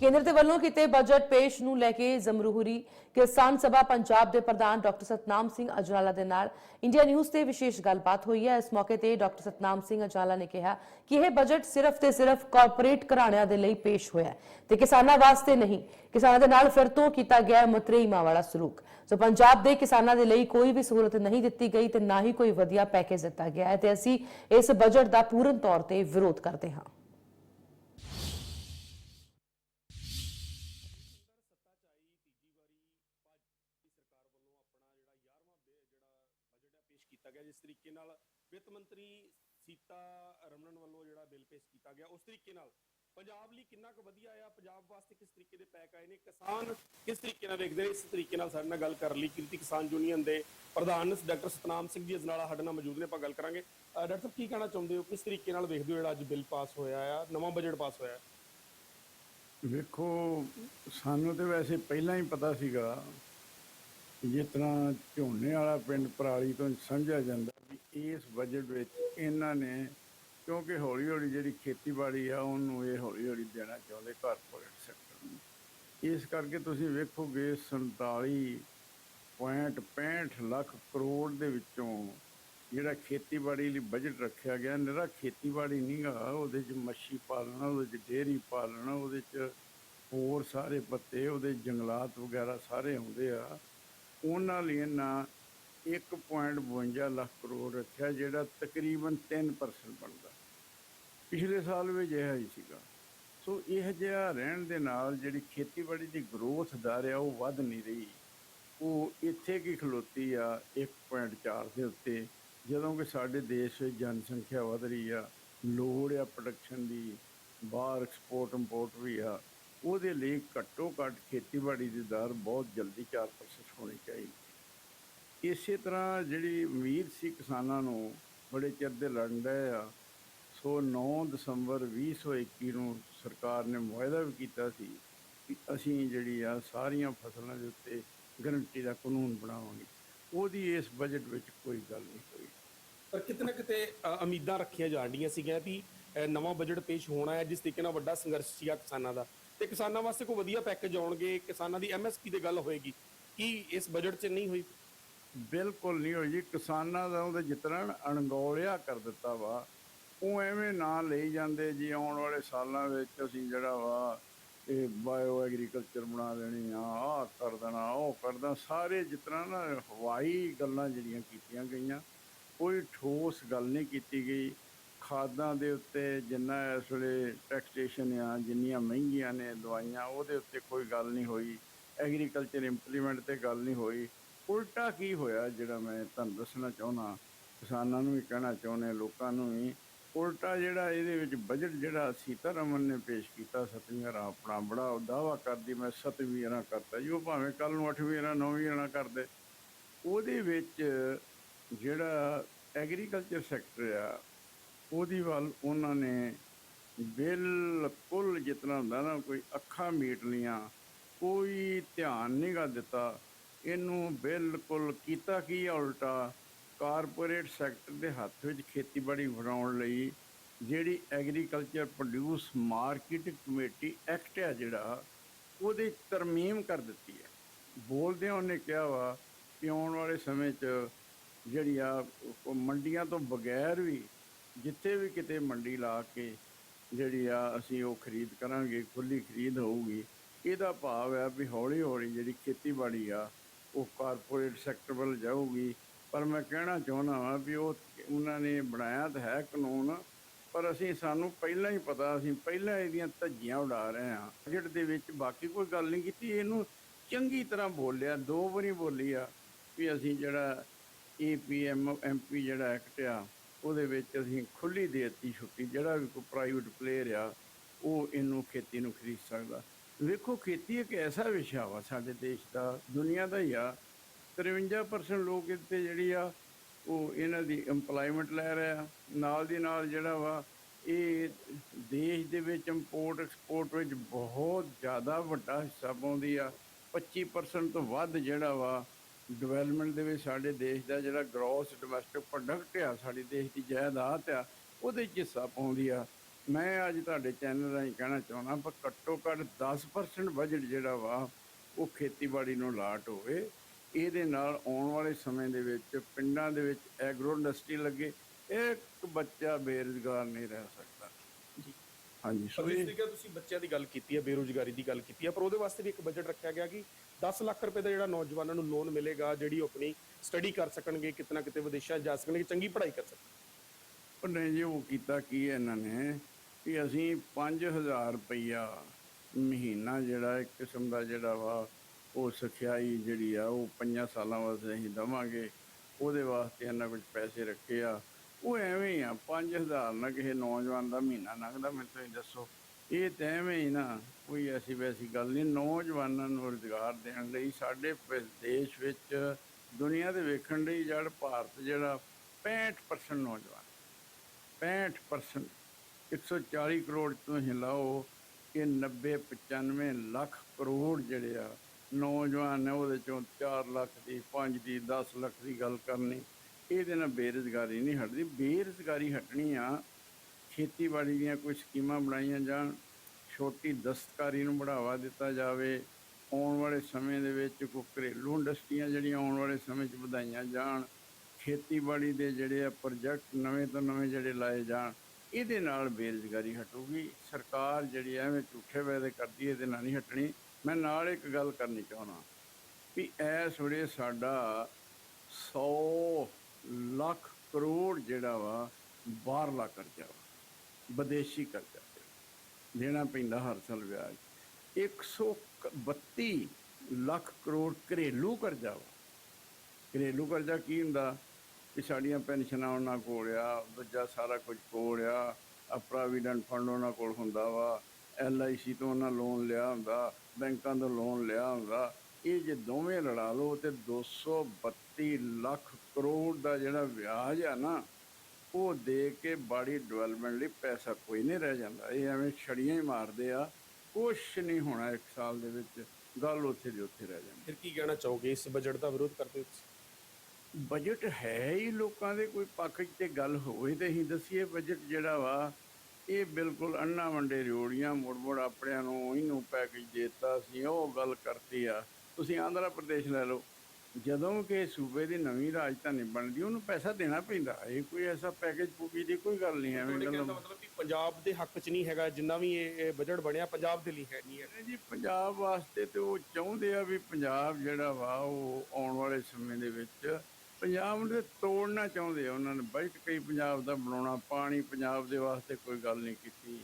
ਕੇਂਦਰ ਦੇ ਵੱਲੋਂ ਕੀਤੇ ਬਜਟ ਪੇਸ਼ ਨੂੰ ਲੈ ਕੇ ਜ਼ਮਰੂਰੀ ਕਿਸਾਨ ਸਭਾ ਪੰਜਾਬ ਦੇ ਪ੍ਰਧਾਨ ਡਾਕਟਰ ਸਤਨਾਮ ਸਿੰਘ ਅਜਨਾਲਾ ਦੇ ਨਾਲ ਇੰਡੀਆ ਨਿਊਜ਼ ਤੇ ਵਿਸ਼ੇਸ਼ ਗੱਲਬਾਤ ਹੋਈ ਹੈ। ਇਸ ਮੌਕੇ ਤੇ ਡਾਕਟਰ ਸਤਨਾਮ ਸਿੰਘ ਅਜਨਾਲਾ ਨੇ ਕਿਹਾ ਕਿ ਇਹ ਬਜਟ ਸਿਰਫ ਤੇ ਸਿਰਫ ਕਾਰਪੋਰੇਟ ਘਰਾਣਿਆਂ ਦੇ ਲਈ ਪੇਸ਼ ਹੋਇਆ ਤੇ ਕਿਸਾਨਾਂ ਵਾਸਤੇ ਨਹੀਂ, ਕਿਸਾਨਾਂ ਦੇ ਨਾਲ ਫਿਰ ਤੋਂ ਕੀਤਾ ਗਿਆ ਹੈ ਵਾਲਾ ਸਲੂਕ। ਸੋ ਪੰਜਾਬ ਦੇ ਕਿਸਾਨਾਂ ਦੇ ਲਈ ਕੋਈ ਵੀ ਸਹੂਲਤ ਨਹੀਂ ਦਿੱਤੀ ਗਈ ਤੇ ਨਾ ਹੀ ਕੋਈ ਵਧੀਆ ਪੈਕੇਜ ਦਿੱਤਾ ਗਿਆ ਹੈ ਤੇ ਅਸੀਂ ਇਸ ਬਜਟ ਦਾ ਪੂਰਨ ਤੌਰ ਤੇ ਵਿਰੋਧ ਕਰਦੇ ਹਾਂ। ਪੇਸ਼ ਕੀਤਾ ਗਿਆ, ਜਿਸ ਤਰੀਕੇ ਨਾਲ ਵਿੱਤ ਮੰਤਰੀ ਸੀਤਾ ਰਮਨਨ ਵੱਲੋਂ ਜਿਹੜਾ ਬਿੱਲ ਪੇਸ਼ ਕੀਤਾ ਗਿਆ, ਉਸ ਤਰੀਕੇ ਨਾਲ ਪੰਜਾਬ ਲਈ ਕਿੰਨਾ ਕੁ ਵਧੀਆ ਆ, ਪੰਜਾਬ ਵਾਸਤੇ ਕਿਸ ਤਰੀਕੇ ਦੇ ਪੈਕ ਆਏ ਨੇ, ਕਿਸਾਨ ਕਿਸ ਤਰੀਕੇ ਨਾਲ ਵੇਖਦੇ ਨੇ, ਇਸ ਤਰੀਕੇ ਨਾਲ ਸਾਡੇ ਨਾਲ ਗੱਲ ਕਰ ਲਈ ਕਿਰਤੀ ਕਿਸਾਨ ਯੂਨੀਅਨ ਦੇ ਪ੍ਰਧਾਨ ਡਾਕਟਰ ਸਤਨਾਮ ਸਿੰਘ ਜੀ ਅਜਨਾਲਾ ਸਾਡੇ ਨਾਲ ਮੌਜੂਦ ਨੇ, ਆਪਾਂ ਗੱਲ ਕਰਾਂਗੇ। ਡਾਕਟਰ ਸਾਹਿਬ, ਕੀ ਕਹਿਣਾ ਚਾਹੁੰਦੇ ਹੋ, ਕਿਸ ਤਰੀਕੇ ਨਾਲ ਵੇਖਦੇ ਹੋ ਜਿਹੜਾ ਅੱਜ ਬਿੱਲ ਪਾਸ ਹੋਇਆ ਆ, ਨਵਾਂ ਬਜਟ ਪਾਸ ਹੋਇਆ? ਵੇਖੋ, ਸਾਨੂੰ ਤੇ ਵੈਸੇ ਪਹਿਲਾਂ ਹੀ ਪਤਾ ਸੀਗਾ ਜਿਸ ਤਰ੍ਹਾਂ ਝੋਨੇ ਵਾਲਾ ਪਿੰਡ ਪਰਾਲੀ ਤੋਂ ਸਮਝਿਆ ਜਾਂਦਾ ਵੀ ਇਸ ਬਜਟ ਵਿੱਚ ਇਹਨਾਂ ਨੇ, ਕਿਉਂਕਿ ਹੌਲੀ ਹੌਲੀ ਜਿਹੜੀ ਖੇਤੀਬਾੜੀ ਆ, ਉਹਨੂੰ ਇਹ ਹੌਲੀ ਹੌਲੀ ਦੇਣਾ ਚਾਹੁੰਦੇ ਕਾਰਪੋਰੇਟ ਸੈਕਟਰ ਨੂੰ। ਇਸ ਕਰਕੇ ਤੁਸੀਂ ਵੇਖੋਗੇ 47.65 ਲੱਖ ਕਰੋੜ ਦੇ ਵਿੱਚੋਂ ਜਿਹੜਾ ਖੇਤੀਬਾੜੀ ਲਈ ਬਜਟ ਰੱਖਿਆ ਗਿਆ, ਨਿਹਰਾ ਖੇਤੀਬਾੜੀ ਨਹੀਂਗਾ ਉਹਦੇ 'ਚ ਮੱਛੀ ਪਾਲਣਾ, ਉਹਦੇ 'ਚ ਡੇਅਰੀ ਪਾਲਣਾ, ਉਹਦੇ 'ਚ ਹੋਰ ਸਾਰੇ ਪੱਤੇ, ਉਹਦੇ ਜੰਗਲਾਤ ਵਗੈਰਾ ਸਾਰੇ ਹੁੰਦੇ ਆ। ਉਹਨਾਂ ਲਈ ਇਹਨਾਂ 1.52 ਲੱਖ ਕਰੋੜ ਰੱਖਿਆ, ਜਿਹੜਾ ਤਕਰੀਬਨ 3% ਬਣਦਾ। ਪਿਛਲੇ ਸਾਲ ਵੀ ਅਜਿਹਾ ਹੀ ਸੀਗਾ। ਸੋ ਇਹ ਜਿਹਾ ਰਹਿਣ ਦੇ ਨਾਲ ਜਿਹੜੀ ਖੇਤੀਬਾੜੀ ਦੀ ਗਰੋਥ ਦਰ ਆ ਉਹ ਵੱਧ ਨਹੀਂ ਰਹੀ। ਉਹ ਇੱਥੇ ਕੀ ਖਲੋਤੀ ਆ 1.4 ਦੇ ਉੱਤੇ। ਜਦੋਂ ਕਿ ਸਾਡੇ ਦੇਸ਼ ਵਿੱਚ ਜਨਸੰਖਿਆ ਵਧ ਰਹੀ ਆ, ਲੋੜ ਆ ਪ੍ਰੋਡਕਸ਼ਨ ਦੀ, ਬਾਹਰ ਐਕਸਪੋਰਟ ਇੰਪੋਰਟ ਵੀ ਆ। ਉਹਦੇ ਲਈ ਘੱਟੋ ਘੱਟ ਖੇਤੀਬਾੜੀ ਦੀ ਦਰ ਬਹੁਤ ਜਲਦੀ 4% ਹੋਣੀ ਚਾਹੀਦੀ ਇਸੇ ਤਰ੍ਹਾਂ ਜਿਹੜੀ ਉਮੀਦ ਸੀ ਕਿਸਾਨਾਂ ਨੂੰ ਬੜੇ ਚਿਰ ਦੇ ਲੜਨ ਰਹੇ ਆ, ਸੋ 9 ਦਸੰਬਰ 2021 ਨੂੰ ਸਰਕਾਰ ਨੇ ਮੁਆਇਦਾ ਵੀ ਕੀਤਾ ਸੀ ਕਿ ਅਸੀਂ ਜਿਹੜੀ ਆ ਸਾਰੀਆਂ ਫਸਲਾਂ ਦੇ ਉੱਤੇ ਗਰੰਟੀ ਦਾ ਕਾਨੂੰਨ ਬਣਾਵਾਂਗੇ। ਉਹਦੀ ਇਸ ਬਜਟ ਵਿੱਚ ਕੋਈ ਗੱਲ ਨਹੀਂ ਹੋਈ। ਪਰ ਕਿਤੇ ਨਾ ਕਿਤੇ ਉਮੀਦਾਂ ਰੱਖੀਆਂ ਜਾਂਦੀਆਂ ਸੀਗੀਆਂ ਵੀ ਅ, ਨਵਾਂ ਬਜਟ ਪੇਸ਼ ਹੋਣਾ ਹੈ ਜਿਸ ਤਰੀਕੇ ਨਾਲ ਵੱਡਾ ਸੰਘਰਸ਼ ਸੀਗਾ ਕਿਸਾਨਾਂ ਦਾ। ਤੇ ਕਿਸਾਨਾਂ ਵਾਸਤੇ ਕੋਈ ਵਧੀਆ ਪੈਕੇਜ ਆਉਣਗੇ ਕਿਸਾਨਾਂ ਦੀ ਐਮਐਸਪੀ ਦੀ ਗੱਲ ਹੋਏਗੀ। ਕੀ ਇਸ ਬਜਟ 'ਚ ਨਹੀਂ ਹੋਈ? ਬਿਲਕੁਲ ਨਹੀਂ ਹੋਈ ਜੀ। ਕਿਸਾਨਾਂ ਦਾ ਉਹਦੇ ਜਿਤਨਾ ਅਣਗੌਲਿਆ ਕਰ ਦਿੱਤਾ ਵਾ। ਉਹ ਐਵੇਂ ਨਾ ਲਈ ਜਾਂਦੇ ਜੀ ਆਉਣ ਵਾਲੇ ਸਾਲਾਂ ਵਿੱਚ ਅਸੀਂ ਜਿਹੜਾ ਵਾ ਇਹ ਬਾਇਓ ਐਗਰੀਕਲਚਰ ਬਣਾ ਦੇਣੀ ਆ ਆਹ ਕਰ ਦੇਣਾ ਉਹ ਕਰਦਾ ਸਾਰੇ ਜਿਤਨਾ ਨਾ ਹਵਾਈ ਗੱਲਾਂ ਜਿਹੜੀਆਂ ਕੀਤੀਆਂ ਗਈਆਂ ਕੋਈ ਠੋਸ ਗੱਲ ਨਹੀਂ ਕੀਤੀ ਗਈ। ਖਾਦਾਂ ਦੇ ਉੱਤੇ ਜਿੰਨਾ ਇਸ ਵੇਲੇ ਟੈਕਸੇਸ਼ਨ ਆ, ਜਿੰਨੀਆਂ ਮਹਿੰਗੀਆਂ ਨੇ ਦਵਾਈਆਂ, ਉਹਦੇ ਉੱਤੇ ਕੋਈ ਗੱਲ ਨਹੀਂ ਹੋਈ। ਐਗਰੀਕਲਚਰ ਇੰਪਲੀਮੈਂਟ ਤੇ ਗੱਲ ਨਹੀਂ ਹੋਈ। ਉਲਟਾ ਕੀ ਹੋਇਆ ਜਿਹੜਾ ਮੈਂ ਤੁਹਾਨੂੰ ਦੱਸਣਾ ਚਾਹੁੰਦਾ? ਕਿਸਾਨਾਂ ਨੂੰ ਵੀ ਕਹਿਣਾ ਚਾਹੁੰਦੇ ਲੋਕਾਂ ਨੂੰ ਵੀ। ਉਲਟਾ ਜਿਹੜਾ ਇਹਦੇ ਵਿੱਚ ਬਜਟ ਜਿਹੜਾ ਸੀਤਾਰਮਨ ਨੇ ਪੇਸ਼ ਕੀਤਾ ਸਤਵੀਂ ਵਾਰ ਆਪਣਾ ਬੜਾ ਦਾਵਾ ਕਰਦੀ, ਮੈਂ ਸਤਵੀਂ ਵਾਰ ਕਰਤਾ ਜੀ, ਉਹ ਭਾਵੇਂ ਕੱਲ ਨੂੰ ਅੱਠਵੀਂ ਵਾਰ ਨੌਵੀਂ ਵਾਰ ਕਰਦੇ। ਉਹਦੇ ਵਿੱਚ ਜਿਹੜਾ ਐਗਰੀਕਲਚਰ ਸੈਕਟਰ ਆ ਉਹਦੀ ਵੱਲ ਉਹਨਾਂ ਨੇ ਬਿਲਕੁਲ ਜਿਤਨਾ ਹੁੰਦਾ ਨਾ ਕੋਈ ਅੱਖਾਂ ਮੀਟ ਲੀਆਂ ਕੋਈ ਧਿਆਨ ਨਹੀਂ ਗਾ ਦਿੱਤਾ। ਇਹਨੂੰ ਬਿਲਕੁਲ ਕੀਤਾ ਕੀ ਆ ਉਲਟਾ? ਕਾਰਪੋਰੇਟ ਸੈਕਟਰ ਦੇ ਹੱਥ ਵਿੱਚ ਖੇਤੀਬਾੜੀ ਬਣਾਉਣ ਲਈ ਜਿਹੜੀ agriculture produce market committee act ਹੈ ਜਿਹੜਾ, ਉਹਦੀ ਤਰਮੀਮ ਕਰ ਦਿੱਤੀ ਹੈ। ਬੋਲਦਿਆਂ ਉਹਨੇ ਕਿਹਾ ਵਾ ਕਿ ਆਉਣ ਵਾਲੇ ਸਮੇਂ 'ਚ ਜਿਹੜੀ ਆ ਮੰਡੀਆਂ ਤੋਂ ਬਗੈਰ ਵੀ ਜਿੱਥੇ ਵੀ ਕਿਤੇ ਮੰਡੀ ਲਾ ਕੇ ਜਿਹੜੀ ਆ ਅਸੀਂ ਉਹ ਖਰੀਦ ਕਰਾਂਗੇ ਖੁੱਲੀ ਖਰੀਦ ਹੋਊਗੀ, ਇਹਦਾ ਭਾਵ ਹੈ ਵੀ ਹੌਲੀ ਹੌਲੀ ਜਿਹੜੀ ਖੇਤੀਬਾੜੀ ਆ, ਉਹ ਕਾਰਪੋਰੇਟ ਸੈਕਟਰ ਵੱਲ ਜਾਊਗੀ। ਪਰ ਮੈਂ ਕਹਿਣਾ ਚਾਹੁੰਦਾ ਹਾਂ ਵੀ ਉਹ ਉਹਨਾਂ ਨੇ ਬਣਾਇਆ ਤਾਂ ਹੈ ਕਾਨੂੰਨ, ਪਰ ਅਸੀਂ, ਸਾਨੂੰ ਪਹਿਲਾਂ ਹੀ ਪਤਾ, ਅਸੀਂ ਪਹਿਲਾਂ ਇਹਦੀਆਂ ਧੱਜੀਆਂ ਉਡਾ ਰਹੇ ਹਾਂ। ਬਜਟ ਦੇ ਵਿੱਚ ਬਾਕੀ ਕੋਈ ਗੱਲ ਨਹੀਂ ਕੀਤੀ, ਇਹਨੂੰ ਚੰਗੀ ਤਰ੍ਹਾਂ ਬੋਲਿਆ, ਦੋ ਵਾਰੀ ਬੋਲੀ ਆ ਵੀ ਅਸੀਂ ਜਿਹੜਾ ਏਪੀਐਮ ਐਮਪੀ ਜਿਹੜਾ ਐਕਟ ਆ ਉਹਦੇ ਵਿੱਚ ਅਸੀਂ ਖੁੱਲੀ ਦੇ ਦਿੱਤੀ ਛੁੱਟੀ, ਜਿਹੜਾ ਵੀ ਕੋਈ ਪ੍ਰਾਈਵੇਟ ਪਲੇਅਰ ਆ, ਉਹ ਇਹਨੂੰ ਖੇਤੀ ਨੂੰ ਖਰੀਦ ਸਕਦਾ। ਵੇਖੋ, ਖੇਤੀ ਇੱਕ ਐਸਾ ਵਿਸ਼ਾ ਵਾ ਸਾਡੇ ਦੇਸ਼ ਦਾ, ਦੁਨੀਆ ਦਾ ਹੀ ਆ। 53% ਲੋਕ ਇੱਥੇ ਜਿਹੜੀ ਆ, ਉਹ ਇਹਨਾਂ ਦੀ EMPLOYMENT ਲੈ ਰਹੇ ਆ। ਨਾਲ ਦੀ ਨਾਲ ਜਿਹੜਾ ਵਾ, ਇਹ ਦੇਸ਼ ਦੇ ਵਿੱਚ ਇੰਪੋਰਟ ਐਕਸਪੋਰਟ ਵਿੱਚ ਬਹੁਤ ਜ਼ਿਆਦਾ ਵੱਡਾ ਹਿੱਸਾ ਪਾਉਂਦੀ ਆ। 25% ਤੋਂ ਵੱਧ ਜਿਹੜਾ ਵਾ ਡਿਵੈਲਪਮੈਂਟ ਦੇ ਵਿੱਚ ਸਾਡੇ ਦੇਸ਼ ਦਾ ਜਿਹੜਾ ਗ੍ਰੋਸ ਡੋਮੈਸਟਿਕ ਪ੍ਰੋਡਕਟ ਆ, ਸਾਡੇ ਦੇਸ਼ ਦੀ ਜਾਇਦਾਦ ਆ, ਉਹਦੇ 'ਚ ਹਿੱਸਾ ਪਾਉਂਦੀ ਆ। ਮੈਂ ਅੱਜ ਤੁਹਾਡੇ ਚੈਨਲ ਰਾਹੀਂ ਕਹਿਣਾ ਚਾਹੁੰਦਾ ਪਰ ਘੱਟੋ ਘੱਟ 10% ਬਜਟ ਜਿਹੜਾ ਵਾ, ਉਹ ਖੇਤੀਬਾੜੀ ਨੂੰ ਲਾਟ ਹੋਵੇ। ਇਹਦੇ ਨਾਲ ਆਉਣ ਵਾਲੇ ਸਮੇਂ ਦੇ ਵਿੱਚ ਪਿੰਡਾਂ ਦੇ ਵਿੱਚ ਐਗਰੋ ਇੰਡਸਟਰੀ ਲੱਗੇ, ਇੱਕ ਬੱਚਾ ਬੇਰੁਜ਼ਗਾਰ ਨਹੀਂ ਰਹਿ ਸਕਦਾ। ਹਾਂਜੀ ਸੋ ਪਰ ਜਿਸ ਤਰੀਕੇ ਤੁਸੀਂ ਬੱਚਿਆਂ ਦੀ ਗੱਲ ਕੀਤੀ ਹੈ ਬੇਰੋਜ਼ਗਾਰੀ ਦੀ ਗੱਲ ਕੀਤੀ ਹੈ ਪਰ ਉਹਦੇ ਵਾਸਤੇ ਵੀ ਇੱਕ ਬਜਟ ਰੱਖਿਆ ਗਿਆ ਕਿ 10 ਲੱਖ ਰੁਪਏ ਦਾ ਜਿਹੜਾ ਨੌਜਵਾਨਾਂ ਨੂੰ ਲੋਨ ਮਿਲੇਗਾ ਜਿਹੜੀ ਆਪਣੀ ਸਟੱਡੀ ਕਰ ਸਕਣਗੇ ਕਿਤਨਾ ਕਿਤੇ ਵਿਦੇਸ਼ਾਂ ਜਾ ਸਕਣਗੇ ਚੰਗੀ ਪੜ੍ਹਾਈ ਕਰ ਸਕਣਗੇ। ਉਹ ਨਹੀਂ ਜੀ ਉਹ ਕੀਤਾ ਕੀ ਹੈ ਇਹਨਾਂ ਨੇ ਕਿ ਅਸੀਂ 5000 ਰੁਪਈਆ ਮਹੀਨਾ ਜਿਹੜਾ ਇੱਕ ਕਿਸਮ ਦਾ ਜਿਹੜਾ ਵਾ ਉਹ ਸਿਖਿਆਈ ਜਿਹੜੀ ਆ ਉਹ ਪੰਜਾਂ ਸਾਲਾਂ ਵਾਸਤੇ ਅਸੀਂ ਦਵਾਂਗੇ। ਉਹਦੇ ਵਾਸਤੇ ਇਹਨਾਂ ਕੁਝ ਪੈਸੇ ਰੱਖੇ ਆ। ਉਹ ਐਵੇਂ ਹੀ ਆ 5000 ਨਾਲ ਕਿਸੇ ਨੌਜਵਾਨ ਦਾ ਮਹੀਨਾ ਲੰਘਦਾ, ਮੈਨੂੰ ਤੁਸੀਂ ਦੱਸੋ। ਇਹ ਤਾਂ ਐਵੇਂ ਹੀ ਨਾ, ਕੋਈ ਐਸੀ ਵੈਸੀ ਗੱਲ ਨਹੀਂ, ਨੌਜਵਾਨਾਂ ਨੂੰ ਰੁਜ਼ਗਾਰ ਦੇਣ ਲਈ ਸਾਡੇ ਦੇਸ਼ ਵਿੱਚ ਦੁਨੀਆ ਦੇ ਵੇਖਣ ਲਈ ਜੜ ਭਾਰਤ ਜਿਹੜਾ 65% ਨੌਜਵਾਨ 65% 140 ਕਰੋੜ ਤੋਂ ਹੀ ਲਾਓ ਕਿ 90 95 ਲੱਖ ਕਰੋੜ ਜਿਹੜੇ ਆ, ਨੌਜਵਾਨ ਨੇ ਉਹਦੇ ਚੋਂ 4 ਲੱਖ ਦੀ 5 ਦੀ 10 ਲੱਖ ਦੀ ਗੱਲ ਕਰਨੀ। ਇਹਦੇ ਨਾਲ ਬੇਰੁਜ਼ਗਾਰੀ ਨਹੀਂ ਹਟਦੀ। ਬੇਰੁਜ਼ਗਾਰੀ ਹਟਣੀ ਆ, ਖੇਤੀਬਾੜੀ ਦੀਆਂ ਕੋਈ ਸਕੀਮਾਂ ਬਣਾਈਆਂ ਜਾਣ, ਛੋਟੀ ਦਸਤਕਾਰੀ ਨੂੰ ਬੜਾਵਾ ਦਿੱਤਾ ਜਾਵੇ, ਆਉਣ ਵਾਲੇ ਸਮੇਂ ਦੇ ਵਿੱਚ ਕੋਈ ਘਰੇਲੂ ਇੰਡਸਟਰੀਆਂ ਜਿਹੜੀਆਂ ਆਉਣ ਵਾਲੇ ਸਮੇਂ 'ਚ ਵਧਾਈਆਂ ਜਾਣ, ਖੇਤੀਬਾੜੀ ਦੇ ਜਿਹੜੇ ਆ ਪ੍ਰੋਜੈਕਟ ਨਵੇਂ ਤੋਂ ਨਵੇਂ ਜਿਹੜੇ ਲਾਏ ਜਾਣ, ਇਹਦੇ ਨਾਲ ਬੇਰੁਜ਼ਗਾਰੀ ਹਟੂਗੀ। ਸਰਕਾਰ ਜਿਹੜੀ ਐਵੇਂ ਝੂਠੇ ਵਾਅਦੇ ਕਰਦੀ ਇਹਦੇ ਨਾਲ ਨਹੀਂ ਹਟਣੀ। ਮੈਂ ਨਾਲ ਇੱਕ ਗੱਲ ਕਰਨੀ ਚਾਹੁੰਦਾ ਵੀ ਇਸ ਵੇਲੇ ਸਾਡਾ 100 ਲੱਖ ਕਰੋੜ ਜਿਹੜਾ ਵਾ, ਬਾਹਰਲਾ ਕਰਜ਼ਾ ਵਾ, ਵਿਦੇਸ਼ੀ ਕਰਜ਼ਾ ਦੇਣਾ ਪੈਂਦਾ ਹਰ ਸਾਲ ਵਿਆਜ। 132 ਲੱਖ ਕਰੋੜ ਘਰੇਲੂ ਕਰਜ਼ਾ ਵਾ। ਘਰੇਲੂ ਕਰਜ਼ਾ ਕੀ ਹੁੰਦਾ? ਕਿ ਸਾਡੀਆਂ ਪੈਨਸ਼ਨਾਂ ਉਹਨਾਂ ਕੋਲ ਆ, ਦੂਜਾ ਸਾਰਾ ਕੁਝ ਕੋਲ ਆ। ਆ ਪ੍ਰੋਵੀਡੈਂਟ ਫੰਡ ਉਹਨਾਂ ਕੋਲ ਹੁੰਦਾ ਵਾ। ਐੱਲ ਆਈ ਸੀ ਤੋਂ ਉਹਨਾਂ ਲੋਨ ਲਿਆ ਹੁੰਦਾ, ਬੈਂਕਾਂ ਤੋਂ ਲੋਨ ਲਿਆ ਹੁੰਦਾ। ਇਹ ਜੇ ਦੋਵੇਂ ਲੜਾ ਲਓ ਤੇ 232 ਲੱਖ ਕਰੋੜ ਦਾ ਜਿਹੜਾ ਵਿਆਜ ਆ ਨਾ ਉਹ ਦੇ ਕੇ ਬਾੜੀ ਡਿਵੈਲਪਮੈਂਟ ਲਈ ਪੈਸਾ ਕੋਈ ਨਹੀਂ ਰਹਿ ਜਾਂਦਾ। ਇਹ ਐਵੇਂ ਛੜੀਆਂ ਹੀ ਮਾਰਦੇ ਆ। ਕੁਛ ਨਹੀਂ ਹੋਣਾ ਇੱਕ ਸਾਲ ਦੇ ਵਿੱਚ। ਗੱਲ ਉੱਥੇ ਦੀ ਉੱਥੇ ਰਹਿ ਜਾਂਦੀ। ਫਿਰ ਕੀ ਕਹਿਣਾ ਚਾਹੋਗੇ? ਇਸ ਬਜਟ ਦਾ ਵਿਰੋਧ ਕਰਦੇ ਹੋ? ਬਜਟ ਹੈ ਹੀ ਲੋਕਾਂ ਦੇ ਕੋਈ ਪੱਖ ਤੇ ਗੱਲ ਹੋਵੇ ਤੇ ਅਸੀਂ ਦਸੀਏ ਬਜਟ ਜਿਹੜਾ ਵਾ ਇਹ ਬਿਲਕੁਲ ਅੰਨਾ ਵੰਡੇ ਰਿਓੜੀਆਂ ਮੁੜ ਮੁੜ ਆਪਣਿਆਂ ਨੂੰ ਇਹਨੂੰ ਪੈਕੇਜ ਦਿੱਤਾ ਸੀ ਉਹ ਗੱਲ ਕਰਤੀ ਆ। ਤੁਸੀਂ ਆਂਧਰਾ ਪ੍ਰਦੇਸ਼ ਲੈ ਲਓ। ਜਦੋਂ ਕਿ ਸੂਬੇ ਦੀ ਨਵੀਂ ਰਾਜਧਾਨੀ ਬਣਦੀ ਉਹਨੂੰ ਪੈਸਾ ਦੇਣਾ ਪੈਂਦਾ। ਇਹ ਕੋਈ ਐਸਾ ਪੈਕੇਜ ਪੂਕੀ ਦੀ ਕੋਈ ਗੱਲ ਨਹੀਂ ਐਵੇਂ ਗੱਲ ਮਤਲਬ ਵੀ ਪੰਜਾਬ ਦੇ ਹੱਕ 'ਚ ਨਹੀਂ ਹੈਗਾ ਜਿੰਨਾ ਵੀ ਇਹ ਬਜਟ ਬਣਿਆ ਪੰਜਾਬ ਦੇ ਲਈ ਹੈ ਨਹੀਂ ਹੈ ਜੀ ਪੰਜਾਬ ਵਾਸਤੇ ਤੇ ਉਹ ਚਾਹੁੰਦੇ ਆ ਵੀ ਪੰਜਾਬ ਜਿਹੜਾ ਵਾ ਉਹ ਆਉਣ ਵਾਲੇ ਸਮੇਂ ਦੇ ਵਿੱਚ ਪੰਜਾਬ ਨੂੰ ਤੋੜਨਾ ਚਾਹੁੰਦੇ ਆ। ਉਹਨਾਂ ਨੇ ਬਜਟ ਕਈ ਪੰਜਾਬ ਦਾ ਬਣਾਉਣਾ ਪਾਣੀ ਪੰਜਾਬ ਦੇ ਵਾਸਤੇ ਕੋਈ ਗੱਲ ਨਹੀਂ ਕੀਤੀ।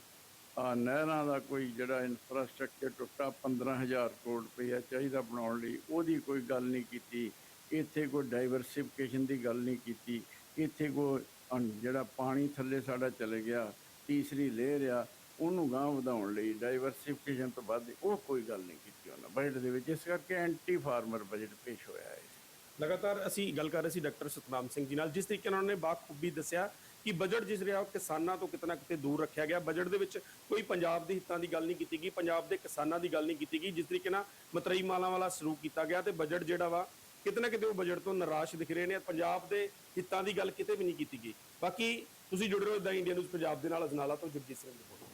ਆ ਨਹਿਰਾਂ ਦਾ ਕੋਈ ਜਿਹੜਾ ਇਨਫਰਾਸਟ੍ਰਕਚਰ ਟੁੱਟਾ 15000 ਕਰੋੜ ਰੁਪਈਆ ਚਾਹੀਦਾ ਬਣਾਉਣ ਲਈ, ਉਹਦੀ ਕੋਈ ਗੱਲ ਨਹੀਂ ਕੀਤੀ। ਇੱਥੇ ਕੋਈ ਡਾਈਵਰਸਿਫਿਕੇਸ਼ਨ ਦੀ ਗੱਲ ਨਹੀਂ ਕੀਤੀ। ਇੱਥੇ ਕੋਈ ਜਿਹੜਾ ਪਾਣੀ ਥੱਲੇ ਸਾਡਾ ਚਲੇ ਗਿਆ, ਤੀਸਰੀ ਲੇਅਰ ਆ, ਉਹਨੂੰ ਗਾਂਹ ਵਧਾਉਣ ਲਈ ਡਾਈਵਰਸਿਫਿਕੇਸ਼ਨ ਤੋਂ ਬਾਅਦ ਉਹ ਕੋਈ ਗੱਲ ਨਹੀਂ ਕੀਤੀ ਉਹਨਾਂ ਬਜਟ ਦੇ ਵਿੱਚ ਇਸ ਕਰਕੇ ਐਂਟੀ ਫਾਰਮਰ ਬਜਟ ਪੇਸ਼ ਹੋਇਆ ਹੈ। ਲਗਾਤਾਰ ਅਸੀਂ ਗੱਲ ਕਰ ਰਹੇ ਸੀ ਡਾਕਟਰ ਸਤਨਾਮ ਸਿੰਘ ਜੀ ਨਾਲ, ਜਿਸ ਤਰੀਕੇ ਨਾਲ ਉਹਨੇ ਬਾਖੂਬੀ ਦੱਸਿਆ ਕਿ ਬਜਟ ਜਿਸ ਰਿਹਾ ਉਹ ਕਿਸਾਨਾਂ ਤੋਂ ਕਿਤਨਾ ਕਿਤੇ ਦੂਰ ਰੱਖਿਆ ਗਿਆ। ਬਜਟ ਦੇ ਵਿੱਚ ਕੋਈ ਪੰਜਾਬ ਦੇ ਹਿੱਤਾਂ ਦੀ ਗੱਲ ਨਹੀਂ ਕੀਤੀ ਗਈ, ਪੰਜਾਬ ਦੇ ਕਿਸਾਨਾਂ ਦੀ ਗੱਲ ਨਹੀਂ ਕੀਤੀ ਗਈ, ਜਿਸ ਤਰੀਕੇ ਨਾਲ ਮਤਰਈ ਮਾਲਾਂ ਵਾਲਾ ਸਲੂਕ ਕੀਤਾ ਗਿਆ ਤੇ ਬਜਟ ਜਿਹੜਾ ਵਾ, ਕਿਤਨਾ ਕਿਤੇ ਉਹ ਬਜਟ ਤੋਂ ਨਿਰਾਸ਼ ਦਿਖ ਰਹੇ ਨੇ, ਪੰਜਾਬ ਦੇ ਹਿੱਤਾਂ ਦੀ ਗੱਲ ਕਿਤੇ ਵੀ ਨਹੀਂ ਕੀਤੀ ਗਈ। ਬਾਕੀ ਤੁਸੀਂ ਜੁੜ ਰਹੇ ਹੋ ਦਾ ਇੰਡੀਆ ਨਿਊਜ਼ ਪੰਜਾਬ ਦੇ ਨਾਲ, ਅਜਨਾਲਾ ਤੋਂ ਜਗਜੀਤ ਸਿੰਘ ਰਿਪੋਰਟ।